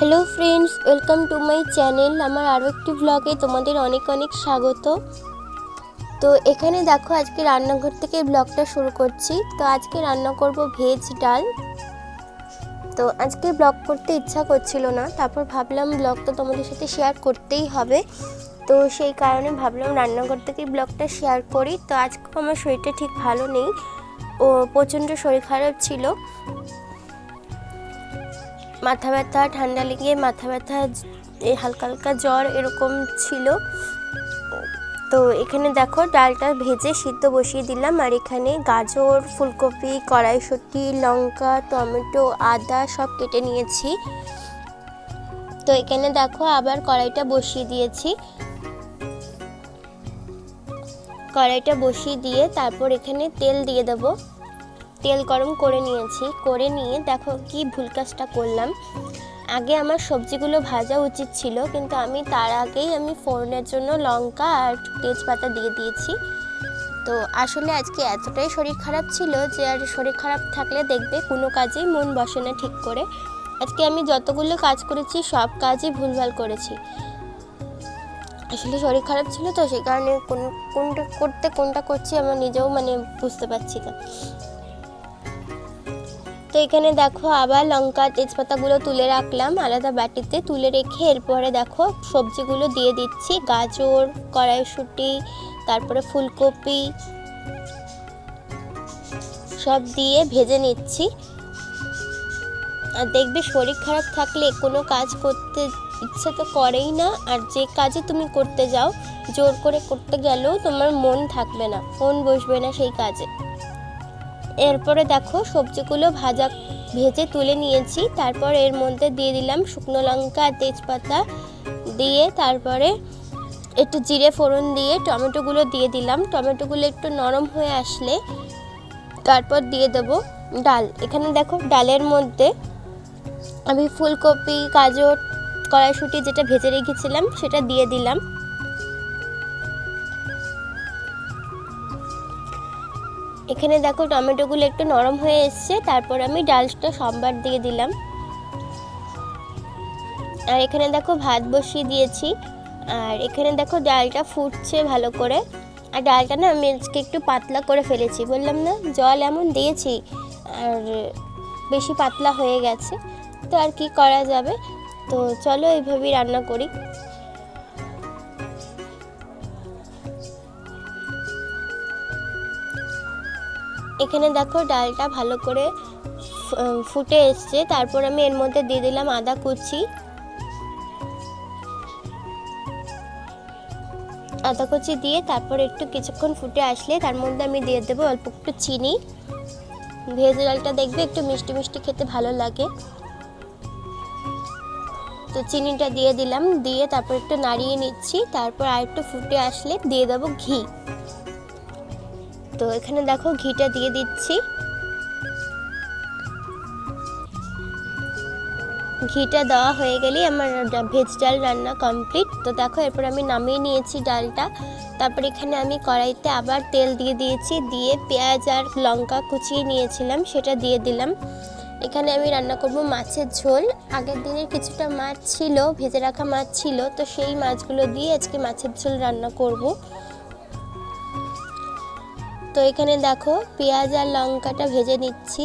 Hello friends welcome to my channel আমার আরও একটি ব্লগে তোমাদের অনেক অনেক স্বাগত। তো এখানে দেখো আজকে রান্নাঘর থেকে ব্লগটা শুরু করছি। তো আজকে রান্না করব ভেজ ডাল। তো আজকে ব্লগ করতে ইচ্ছা করছিল না, তারপর ভাবলাম ব্লগ তো তোমাদের সাথে শেয়ার করতেই হবে। তো সেই কারণে ভাবলাম রান্নাঘর থেকে ব্লগটা শেয়ার করি। তো আজকে আমার শরীরটা ঠিক ভালো নেই। ও প্রচণ্ড শরীর খারাপ ছিল। মাথা ব্যথা, ঠান্ডা লেগে মাথা ব্যথা এই হালকা হালকা জ্বর এরকম ছিল। তো এখানে দেখো ডালটা ভেজে সিদ্ধ বসিয়ে দিলাম। আর এখানে গাজর, ফুলকপি, কড়াইশুঁটি, লঙ্কা, টমেটো, আদা সব কেটে নিয়েছি। তো এখানে দেখো আবার কড়াইটা বসিয়ে দিয়েছি। কড়াইটা বসিয়ে দিয়ে তারপর এখানে তেল দিয়ে দেবো। তেল গরম করে নিয়েছি। করে নিয়ে দেখো কি ভুল কাজটা করলাম। আগে আমার সবজিগুলো ভাজা উচিত ছিল, কিন্তু আমি তার আগেই আমি ফোড়নের জন্য লঙ্কা আর তেজপাতা দিয়ে দিয়েছি। তো আসলে আজকে এতটাই শরীর খারাপ ছিল যে আর শরীর খারাপ থাকলে দেখবে কোনো কাজেই মন বসে না ঠিক করে। আজকে আমি যতগুলো কাজ করেছি, সব কাজই ভুলভাল করেছি। আসলে শরীর খারাপ ছিল তো সেই কারণে কোন, কোনটা করতে, কোনটা করছি আমার নিজেও মানে বুঝতে পারছি না। তো এখানে দেখো আবার লঙ্কা তেজপাতাগুলো তুলে রাখলাম, আলাদা বাটিতে তুলে রেখে এরপরে দেখো সবজিগুলো দিয়ে দিচ্ছি। গাজর, কড়াইশুঁটি, তারপরে ফুলকপি সব দিয়ে ভেজে নিচ্ছি। আর দেখবে শরীর খারাপ থাকলে কোনো কাজ করতে ইচ্ছে তো করেই না, আর যে কাজে তুমি করতে যাও, জোর করে করতে গেলেও তোমার মন থাকবে না, মন বসবে না সেই কাজে। এরপরে দেখো সবজিগুলো ভাজা ভেজে তুলে নিয়েছি। তারপর এর মধ্যে দিয়ে দিলাম শুকনো লঙ্কা, তেজপাতা দিয়ে তারপরে একটু জিরে ফোড়ন দিয়ে টমেটোগুলো দিয়ে দিলাম। টমেটোগুলো একটু নরম হয়ে আসলে তারপর দিয়ে দেবো ডাল। এখানে দেখো ডালের মধ্যে আমি ফুলকপি, গাজর, কড়াইশুঁটি যেটা ভেজে রেখেছিলাম সেটা দিয়ে দিলাম। এখানে দেখো টমেটোগুলো একটু নরম হয়ে এসছে, তারপর আমি ডালটা সম্বার দিয়ে দিলাম। আর এখানে দেখো ভাত বসিয়ে দিয়েছি, আর এখানে দেখো ডালটা ফুটছে ভালো করে। আর ডালটা না আমি আজকে একটু পাতলা করে ফেলেছি, বললাম না জল এমন দিয়েছি, আর বেশি পাতলা হয়ে গেছে, তো আর কি করা যাবে? তো চলো এইভাবেই রান্না করি। এখানে দেখো ডালটা ভালো করে ফুটে এসছে। তারপর আমি এর মধ্যে দিয়ে দিলাম আদা কুচি। আদা কুচি দিয়ে তারপর একটু কিছুক্ষণ ফুটে আসলে তার মধ্যে আমি দিয়ে দেবো অল্প একটু চিনি। ভেজ ডালটা দেখবে একটু মিষ্টি মিষ্টি খেতে ভালো লাগে। তো চিনিটা দিয়ে দিলাম। দিয়ে তারপর একটু নাড়িয়ে নিচ্ছি। তারপর আর একটু ফুটে আসলে দিয়ে দেবো ঘি। তো এখানে দেখো ঘিটা দিয়ে দিচ্ছি। ঘিটা দেওয়া হয়ে গেলেই আমার ভেজ ডাল রান্না কমপ্লিট তো দেখো এরপর আমি নামিয়ে নিয়েছি ডালটা। তারপর এখানে আমি কড়াইতে আবার তেল দিয়ে দিয়েছি, দিয়ে পেঁয়াজ আর লঙ্কা কুচিয়ে নিয়েছিলাম, সেটা দিয়ে দিলাম। এখানে আমি রান্না করব মাছের ঝোল। আগের দিনের কিছুটা মাছ ছিল, ভেজে রাখা মাছ ছিল, তো সেই মাছগুলো দিয়ে আজকে মাছের ঝোল রান্না করব। তো এখানে দেখো পেঁয়াজ আর লঙ্কাটা ভেজে নিচ্ছি।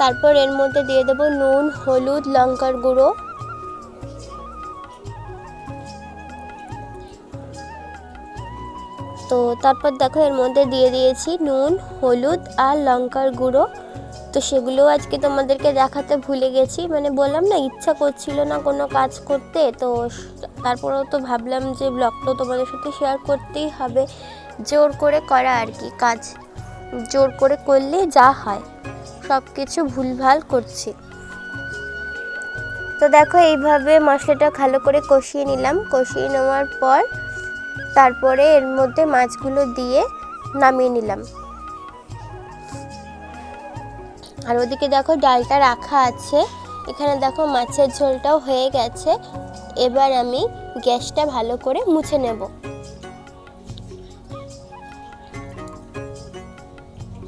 তারপর এর মধ্যে দিয়ে দেবো নুন, হলুদ, লঙ্কার গুঁড়ো। তো তারপর দেখো এর মধ্যে দিয়ে দিয়েছি নুন, হলুদ আর লঙ্কার গুঁড়ো। তো সেগুলো আজকে তোমাদেরকে দেখাতে ভুলে গেছি। মানে বললাম না, ইচ্ছা করছিল না কোনো কাজ করতে, তো তারপরেও তো ভাবলাম যে ব্লগটাও তোমাদের সাথে শেয়ার করতেই হবে। জোর করে করা আর কি কাজ। জোর করে করলে যা হয় সব কিছু ভুলভাল করছি। তো দেখো, এইভাবে মশলাটা ভালো করে কষিয়ে নিলাম। কষিয়ে নেওয়ার পর তারপরে এর মধ্যে মাছগুলো দিয়ে নামিয়ে নিলাম। আর ওদিকে দেখো ডালটা রাখা আছে। এখানে দেখো মাছের ঝোলটাও হয়ে গেছে। এবার আমি গ্যাসটা ভালো করে মুছে নেব।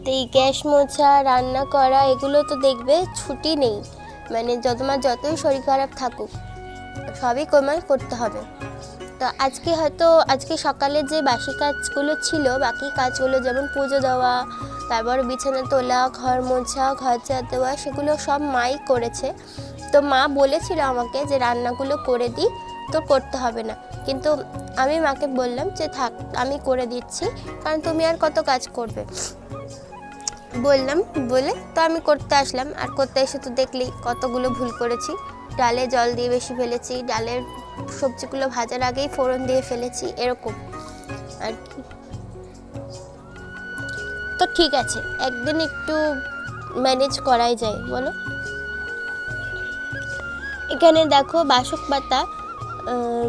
তো গ্যাস মোছা, রান্না করা, এগুলো তো দেখবে ছুটি নেই। মানে যত তোমার যতই শরীর খারাপ থাকুক, সবই তোমার করতে হবে। তো আজকে হয়তো, আজকে সকালে যে বাসি কাজগুলো ছিল, বাকি কাজগুলো যেমন পুজো দেওয়া তারপর বিছানা তোলা, ঘর মোছা, ঘর চা দেওয়া, সেগুলো সব মাই করেছে। তো মা বলেছিল আমাকে যে রান্নাগুলো করে দিই, তো করতে হবে না। কিন্তু আমি মাকে বললাম যে থাক, আমি করে দিচ্ছি, কারণ তুমি আর কত কাজ করবে। বললাম, বলে তো আমি করতে আসলাম। আর করতে এসে তো দেখলি কতগুলো ভুল করেছি। ডালে জল দিয়ে বেশি ফেলেছি, ডালের সবজিগুলো ভাজার আগেই ফোড়ন দিয়ে ফেলেছি, এরকম। আর কি তো ঠিক আছে, একদিন একটু ম্যানেজ করাই যায়, বলো। এখানে দেখো বাসক পাতা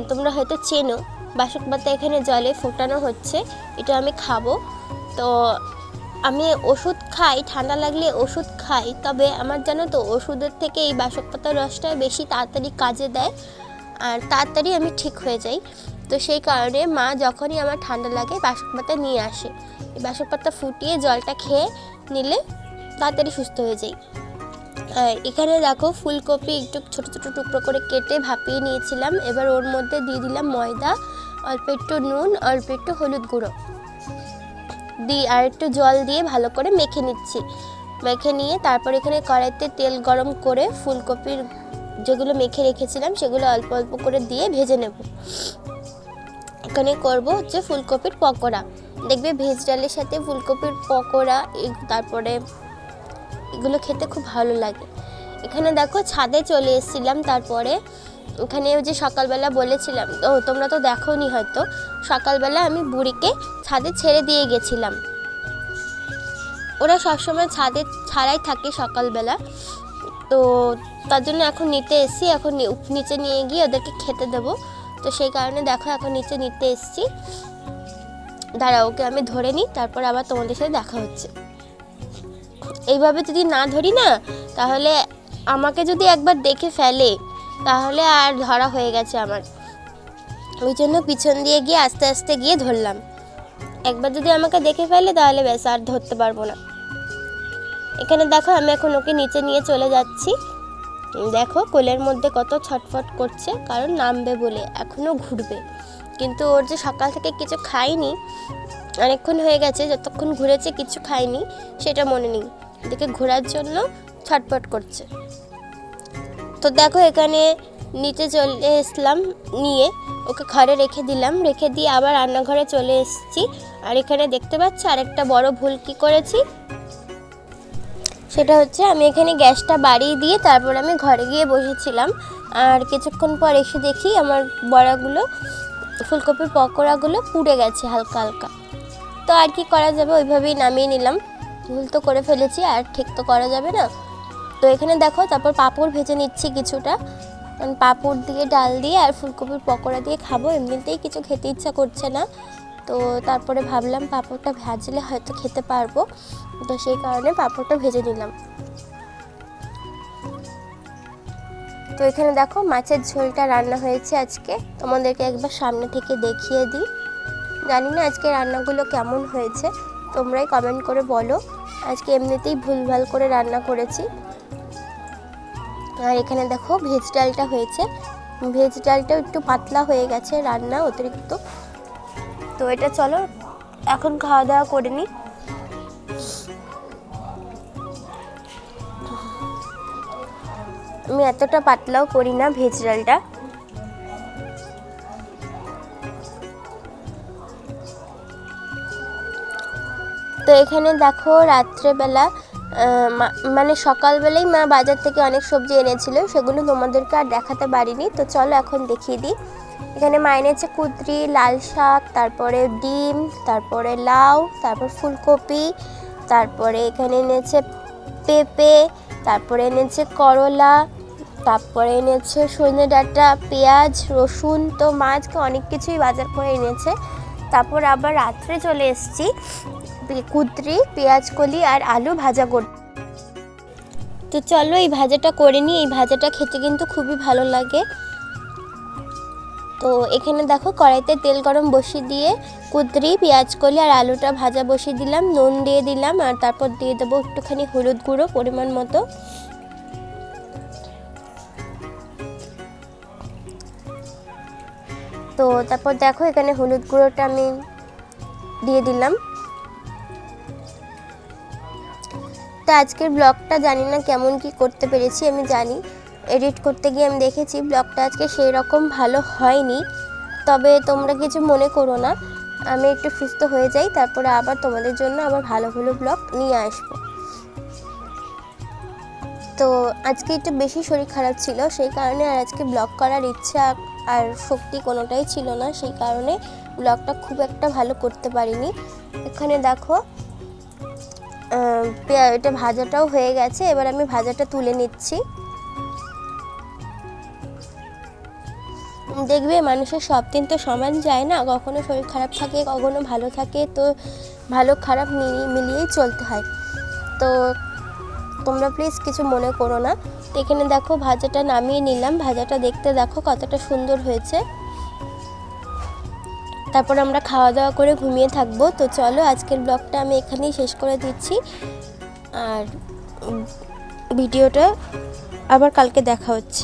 তোমরা হয়তো চেনো, বাসক পাতা এখানে জলে ফোটানো হচ্ছে, এটা আমি খাব। তো আমি ওষুধ খাই, ঠান্ডা লাগলে ওষুধ খাই, তবে আমার জানো তো ওষুধের থেকে এই বাসক পাতার রসটা বেশি তাড়াতাড়ি কাজে দেয়, আর তাড়াতাড়ি আমি ঠিক হয়ে যাই। তো সেই কারণে মা যখনই আমার ঠান্ডা লাগে বাসক পাতা নিয়ে আসে। এই বাসক পাতা ফুটিয়ে জলটা খেয়ে নিলে তাড়াতাড়ি সুস্থ হয়ে যাই আর এখানে দেখো ফুলকপি একটু ছোট ছোট টুকরো করে কেটে ভাপিয়ে নিয়েছিলাম। এবার ওর মধ্যে দিয়ে দিলাম ময়দা, অল্প একটু নুন, অল্প একটু হলুদ গুঁড়ো। দিয়ে আর একটু জল দিয়ে ভালো করে মেখে নিচ্ছি। মেখে নিয়ে তারপর এখানে কড়াইতে তেল গরম করে ফুলকপির যেগুলো মেখে রেখেছিলাম সেগুলো অল্প অল্প করে দিয়ে ভেজে নেব। এখানে করব হচ্ছে ফুলকপির পকোড়া। দেখবে ভেজ ডালের সাথে ফুলকপির পকোড়া তারপরে এগুলো খেতে খুব ভালো লাগে। এখানে দেখো ছাদে চলে এসেছিলাম, তারপরে ওখানে যে সকালবেলা বলেছিলাম, ও তোমরা তো দেখো নি হয়তো, সকালবেলা আমি বুড়িকে ছাদে ছেড়ে দিয়ে গেছিলাম। ওরা সবসময় ছাদে ছাড়াই থাকে সকালবেলা। তো তার জন্য এখন নিতে এসেছি, এখন নিচে নিয়ে গিয়ে ওদেরকে খেতে দেবো। তো সেই কারণে দেখো, এখন নিচে নিতে এসেছি। দাঁড়া ওকে আমি ধরে নিই, তারপর আবার তোমাদের সাথে দেখা হচ্ছে। এইভাবে যদি না ধরি না, তাহলে আমাকে যদি একবার দেখে ফেলে, তাহলে আর ধরা হয়ে গেছে আমার। ওই জন্য পিছন দিয়ে গিয়ে আস্তে আস্তে গিয়ে ধরলাম। একবার যদি আমাকে দেখে ফেলে, তাহলে ব্যাস, আর ধরতে পারব না। এখানে দেখো, আমি এখন ওকে নিচে নিয়ে চলে যাচ্ছি। দেখো, কোলের মধ্যে কত ছটফট করছে, কারণ নামবে বলে এখনও ঘুরবে। কিন্তু ওর যে সকাল থেকে কিছু খায়নি, অনেকক্ষণ হয়ে গেছে, যতক্ষণ ঘুরেছে কিছু খাইনি সেটা মনে নেই। এদিকে ঘোরার জন্য ছটফট করছে। তো দেখো, এখানে নিচে চলে এসলাম, নিয়ে ওকে ঘরে রেখে দিলাম। রেখে দিয়ে আবার রান্নাঘরে চলে এসেছি। আর এখানে দেখতে পাচ্ছ, আরেকটা বড় ভুল কি করেছি? সেটা হচ্ছে আমি এখানে গ্যাসটা বাড়িয়ে দিয়ে তারপর আমি ঘরে গিয়ে বসেছিলাম। আর কিছুক্ষণ পর এসে দেখি আমার বড়াগুলো, ফুলকপির পকোড়াগুলো পুড়ে গেছে হালকা হালকা। তো আর কি করা যাবে ওইভাবেই নামিয়ে নিলাম। ভুল তো করে ফেলেছি, আর ঠিক তো করা যাবে না। তো এখানে দেখো তারপর পাঁপড় ভেজে নিচ্ছি কিছুটা। কারণ পাঁপড় দিয়ে, ডাল দিয়ে আর ফুলকপির পকোড়া দিয়ে খাব, এমনিতেই কিছু খেতে ইচ্ছা করছে না। তো তারপরে ভাবলাম পাঁপড়টা ভাজলে হয়তো খেতে পারব। তো সেই কারণে পাঁপড়টা ভেজে নিলাম। তো এখানে দেখো মাছের ঝোলটা রান্না হয়েছে আজকে। তোমাদেরকে একবার সামনে থেকে দেখিয়ে দিই। জানি না আজকে রান্নাগুলো কেমন হয়েছে। তোমরাই কমেন্ট করে বলো। আজকে এমনিতেই ভুলভাল করে রান্না করেছি। আর এখানে দেখো ভেজ ডালটা হয়েছে। ভেজ ডালটাও একটু পাতলা হয়ে গেছে রান্না অতিরিক্ত। তো এটা চলো, এখন খাওয়া দাওয়া করে নিই আমি এতটা পাতলাও করি না ভেজ ডালটা। তো এখানে দেখো রাত্রেবেলা মানে সকালবেলাই মা বাজার থেকে অনেক সবজি এনেছিল, সেগুলো তোমাদেরকে আর দেখাতে পারিনি। তো চলো এখন দেখিয়ে দিই। এখানে মা এনেছে কুদরি, লাল শাক, তারপরে ডিম, তারপরে লাউ, তারপর ফুলকপি, তারপরে এখানে এনেছে পেঁপে, তারপরে এনেছে করলা, তারপরে এনেছে সজনে ডাঁটা, পেঁয়াজ, রসুন, তো মাছকে অনেক কিছুই বাজার করে এনেছে। তারপর আবার রাত্রে চলে এসেছি কুদ্রি পেঁয়াজ কলি আর আলু ভাজা করতে তো চলো এই ভাজাটা করে নিই, এই ভাজাটা খেতে কিন্তু খুবই ভালো লাগে। তো এখানে দেখো কড়াইতে তেল গরম বসিয়ে দিয়ে কুদরি, পেঁয়াজ কলি আর আলুটা ভাজা বসিয়ে দিলাম, নুন দিয়ে দিলাম আর তারপর দিয়ে দেবো একটুখানি হলুদ গুঁড়ো পরিমাণ মতো। তো তারপর দেখো এখানে হলুদ গুঁড়োটা আমি দিয়ে দিলাম। তো আজকের ব্লগটা জানি না কেমন কি করতে পেরেছি, আমি জানি। এডিট করতে গিয়ে আমি দেখেছি ব্লগটা আজকে সেই রকম ভালো হয়নি। তবে তোমরা কিছু মনে করো না। আমি একটু সুস্থ হয়ে যাই, তারপরে আবার তোমাদের জন্য আবার ভালো ভালো ব্লগ নিয়ে আসব। তো আজকে একটু বেশি শরীর খারাপ ছিল, সেই কারণে আর আজকে ব্লগ করার ইচ্ছা আর শক্তি কোনোটাই ছিল না। সেই কারণে ব্লগটা খুব একটা ভালো করতে পারিনি। এখানে দেখো এটা ভাজাটাও হয়ে গেছে। এবার আমি ভাজাটা তুলে নিচ্ছি। দেখবে মানুষের সব দিন তো সমান যায় না, কখনো শরীর খারাপ থাকে, কখনো ভালো থাকে, তো ভালো খারাপ মিলিয়ে, মিলিয়েই চলতে হয়। তো তোমরা প্লিজ কিছু মনে করো না। তো এখানে দেখো ভাজাটা নামিয়ে নিলাম, ভাজাটা দেখতে দেখো কতটা সুন্দর হয়েছে। তারপর আমরা খাওয়া দাওয়া করে ঘুমিয়ে থাকব। তো চলো আজকের ব্লগটা আমি এখানেই শেষ করে দিচ্ছি। আর ভিডিওটা আবার কালকে দেখা হচ্ছে।